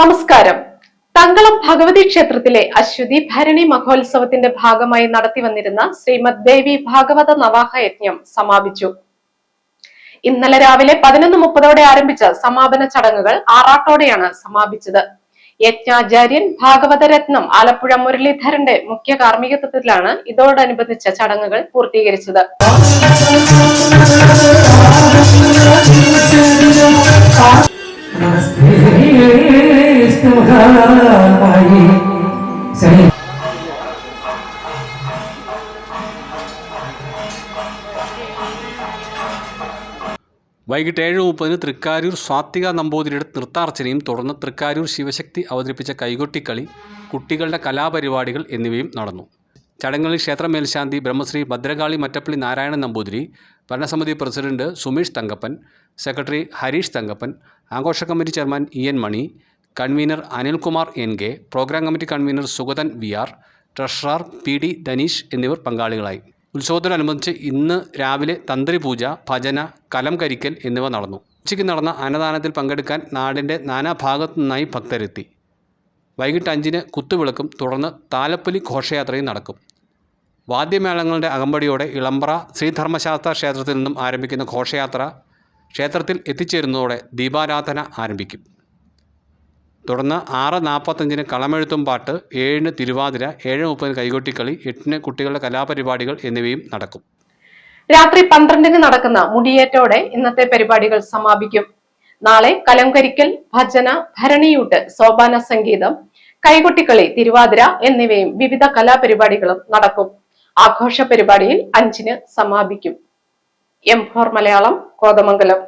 നമസ്കാരം. തങ്കളം ഭഗവതി ക്ഷേത്രത്തിലെ അശ്വതി ഭരണി മഹോത്സവത്തിന്റെ ഭാഗമായി നടത്തിവന്നിരുന്ന ശ്രീമദ് ദേവി ഭാഗവത നവാഹ യജ്ഞം സമാപിച്ചു. ഇന്നലെ രാവിലെ പതിനൊന്ന് മുപ്പതോടെ ആരംഭിച്ച സമാപന ചടങ്ങുകൾ ആറാട്ടോടെയാണ് സമാപിച്ചത്. യജ്ഞാചാര്യൻ ഭാഗവതരത്നം ആലപ്പുഴ മുരളീധരന്റെ മുഖ്യ കാർമ്മികത്വത്തിലാണ് ഇതോടനുബന്ധിച്ച ചടങ്ങുകൾ പൂർത്തീകരിച്ചത്. സരി വൈകിട്ട് ഏഴ് മുപ്പതിന് തൃക്കാരൂർ സ്വാത്തിക നമ്പൂതിരിയുടെ നൃത്താർച്ചനയും തുടർന്ന് തൃക്കാരൂർ ശിവശക്തി അവതരിപ്പിച്ച കൈകൊട്ടിക്കളി കുട്ടികളുടെ കലാപരിപാടികൾ എന്നിവയും നടന്നു. ചടങ്ങുകളിൽ ക്ഷേത്ര മേൽശാന്തി ബ്രഹ്മശ്രീ ഭദ്രകാളി മറ്റപ്പള്ളി നാരായണൻ നമ്പൂതിരി ഭരണസമിതി പ്രസിഡന്റ് സുമേഷ് തങ്കപ്പൻ സെക്രട്ടറി ഹരീഷ് തങ്കപ്പൻ ആഘോഷ committee chairman E N Mani convener Anilkumar N K programme committee convener Sugathan V R treasurer P D Dhaneesh എന്നിവർ പങ്കാളികളായി. ഉത്സവത്തോടനുബന്ധിച്ച് ഇന്ന് രാവിലെ തന്ത്രി പൂജ ഭജന കലം കരിക്കൽ എന്നിവ നടന്നു. ഉച്ചയ്ക്ക് നടന്ന അന്നദാനത്തിൽ പങ്കെടുക്കാൻ നാടിന്റെ നാനാഭാഗത്തു നിന്നായി ഭക്തരെത്തി. വൈകിട്ട് അഞ്ചിന് കുത്തുവിളക്കും തുടർന്ന് താലപ്പൊലി ഘോഷയാത്രയും നടക്കും. വാദ്യമേളങ്ങളുടെ അകമ്പടിയോടെ ഇളമ്പ്ര ശ്രീധർമ്മശാസ്ത്ര ക്ഷേത്രത്തിൽ നിന്നും ആരംഭിക്കുന്ന ഘോഷയാത്ര ക്ഷേത്രത്തിൽ എത്തിച്ചേരുന്നതോടെ ദീപാരാധന ആരംഭിക്കും. തുടർന്ന് ആറ് നാൽപ്പത്തഞ്ചിന് കളമെഴുത്തും പാട്ട് ഏഴിന് തിരുവാതിര ഏഴ് മുപ്പതിന് കൈകൊട്ടിക്കളി എട്ടിന് കുട്ടികളുടെ കലാപരിപാടികൾ എന്നിവയും നടക്കും. രാത്രി പന്ത്രണ്ടിന് നടക്കുന്ന മുടിയേറ്റോടെ ഇന്നത്തെ പരിപാടികൾ സമാപിക്കും. നാളെ കലംകരിക്കൽ ഭജന ഭരണിയൂട്ട് സോപാന സംഗീതം കൈകൊട്ടിക്കളി തിരുവാതിര എന്നിവയും വിവിധ കലാപരിപാടികളും നടക്കും. ആഘോഷ പരിപാടിയിൽ അഞ്ചിന് സമാപിക്കും. M four Malayalam Kothamangalam.